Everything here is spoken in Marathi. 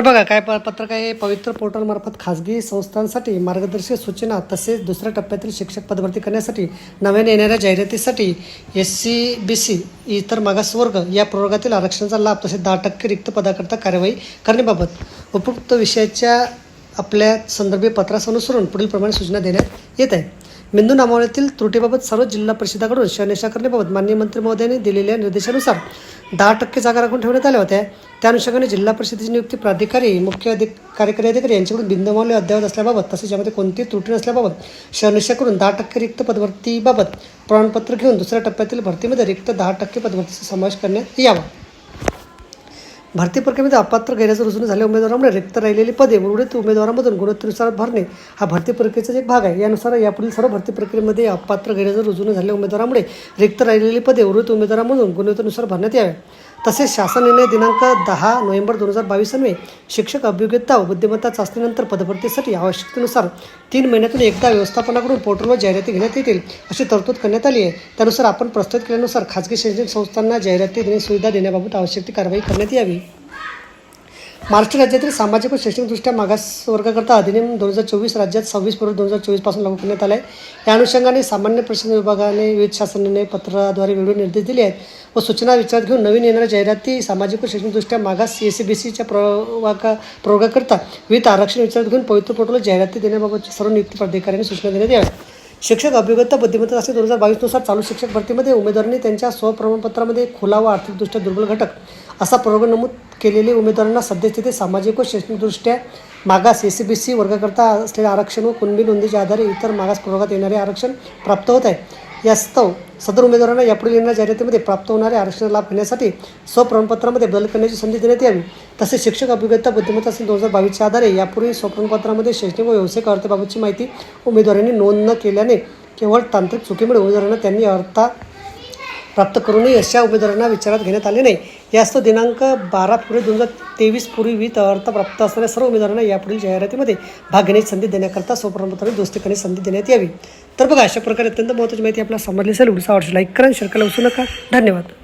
तर बघा काय प- पत्रक आहे पवित्र पोर्टलमार्फत खाजगी संस्थांसाठी मार्गदर्शक सूचना तसेच दुसऱ्या टप्प्यातील शिक्षक पदभरती करण्यासाठी नव्याने येणाऱ्या जाहिरातीसाठी एस सी बी सी इतर मागासवर्ग या प्रवर्गातील आरक्षणाचा लाभ तसेच दहा टक्के रिक्त पदाकरता कार्यवाही करण्याबाबत उपयुक्त विषयाच्या आपल्या संदर्भी पत्रास अनुसरून पुढील प्रमाणे सूचना देण्यात येत आहे. मेंदू नामावळीतील त्रुटीबाबत सर्व जिल्हा परिषदाकडून शहानिशा करण्याबाबत माननीय मंत्री महोदयांनी दिलेल्या निर्देशानुसार दहा टक्के जागा राखून ठेवण्यात आल्या होत्या. त्या अनुषंगाने जिल्हा परिषदेची नियुक्ती प्राधिकारी मुख्य अधिक कार्यकारी अधिकारी यांच्याकडून बिंदमावले अद्ययावत असल्याबाबत तसेच यामध्ये कोणतीही त्रुटी नसल्याबाबत शहानिशा करून दहा टक्के रिक्त पदभरतीबाबत प्रमाणपत्र घेऊन दुसऱ्या टप्प्यातील भरतीमध्ये रिक्त दहा टक्के पदभरतीचा समावेश करण्यात यावा. भरती प्रक्रियेमध्ये अपात्र गैरहजर रुजून झालेल्या उमेदवारामुळे रिक्त राहिलेली पदे उर्वरित उमेदवारांमधून गुणवत्तेनुसार भरणे हा भरती प्रक्रियेचा एक भाग आहे. यानुसार यापुढील सर्व भरती प्रक्रियेमध्ये अपात्र गैरहजर रुजून झाले झालेल्या उमेदवारांमुळे रिक्त राहिलेली पदे उर्वरित उमेदवारांमधून गुणवत्तेनुसार भरण्यात यावे. तसेच शासन निर्णय दिनांक दहा नोव्हेंबर दोन हजार बावीस अन्वे शिक्षक अभियोग्यता व बुद्धिमत्ता चाचणीनंतर पदभरतीसाठी आवश्यकतेनुसार तीन महिन्यातून एकदा व्यवस्थापनाकडून पोर्टलवर जाहिराती घेण्यात येतील अशी तरतूद करण्यात आली आहे. त्यानुसार आपण प्रस्तुत केल्यानुसार खाजगी शैक्षणिक संस्थांना जाहिराती देणे सुविधा देण्याबाबत आवश्यक ती कारवाई करण्यात यावी. महाराष्ट्र राज्यातील सामाजिक व शैक्षणिकदृष्ट्या मागास वर्गाकरता अधिनियम दोन हजार चोवीस राज्यात सव्वीस फेब्रुवारी दोन हजार चोवीसपासून लागू करण्यात आला आहे या अनुषंगाने सामान्य प्रशासन विभागाने विविध शासनाने पत्राद्वारे वेगवेगळे निर्देश दिले आहेत व सूचना विचारात घेऊन नवीन येणाऱ्या जाहिराती सामाजिक व शैक्षणिकदृष्ट्या मागास ए सी बी सीच्या प्रवागा प्रवर्गाकरता विविध आरक्षण विचारात घेऊन पवित्र पोर्टलवर जाहिराती देण्याबाबतची सर्व नियुक्त प्राधिकाऱ्यांनी सूचना देण्यात याव्या शिक्षक अभियोग्यता बुद्धिमत्ता असे दोन हजार बावीसनुसार चालू शिक्षक भरतीमध्ये उमेदवारांनी त्यांच्या स्वप्रमाणपत्रामध्ये खुला व आर्थिकदृष्ट्या दुर्बल घटक असा प्रवर्ग नमूद केलेले उमेदवारांना सद्यस्थिती सामाजिक व शैक्षणिकदृष्ट्या मागास ए सी बी सी वर्गाकरता असलेले आरक्षण व कुणबी नोंदीच्या आधारे इतर मागास प्रवर्गात येणारे आरक्षण प्राप्त होत आहे. यास्तव सदर उमेदवारांना यापुढील येणाऱ्या जाहिरातीमध्ये प्राप्त होणारे आरक्षण लाभ घेण्यासाठी स्वप्रमाणपत्रामध्ये बदल करण्याची संधी देण्यात यावी. तसेच शिक्षक अभियोग्यता बुद्धिमत्ता दोन हजार बावीसच्या आधारे यापूर्वी स्वप्रमाणपत्रामध्ये शैक्षणिक व व्यावसायिक अर्थबाबतची माहिती उमेदवारांनी नोंद न केल्याने केवळ तांत्रिक चुकीमुळे उमेदवारांना त्यांनी अर्था प्राप्त करूनही अशा उमेदवारांना विचारात घेण्यात आले नाही. यास्तव दिनांक बारा फेब्रुवारी दोन हजार तेवीस पूर्वी विविध अर्थ प्राप्त असणाऱ्या सर्व उमेदवारांना यापुढील जाहिरातीमध्ये भाग घेण्याची संधी देण्याकरता स्वप्रमाणपत्राने दोस्ती करण्याची संधी देण्यात यावी. तर बघा अशा प्रकारे अत्यंत महत्त्वाची माहिती आपल्याला समजली असेल उडसा वर्ष लाईक करा शेअर करायला विसरू नका. धन्यवाद.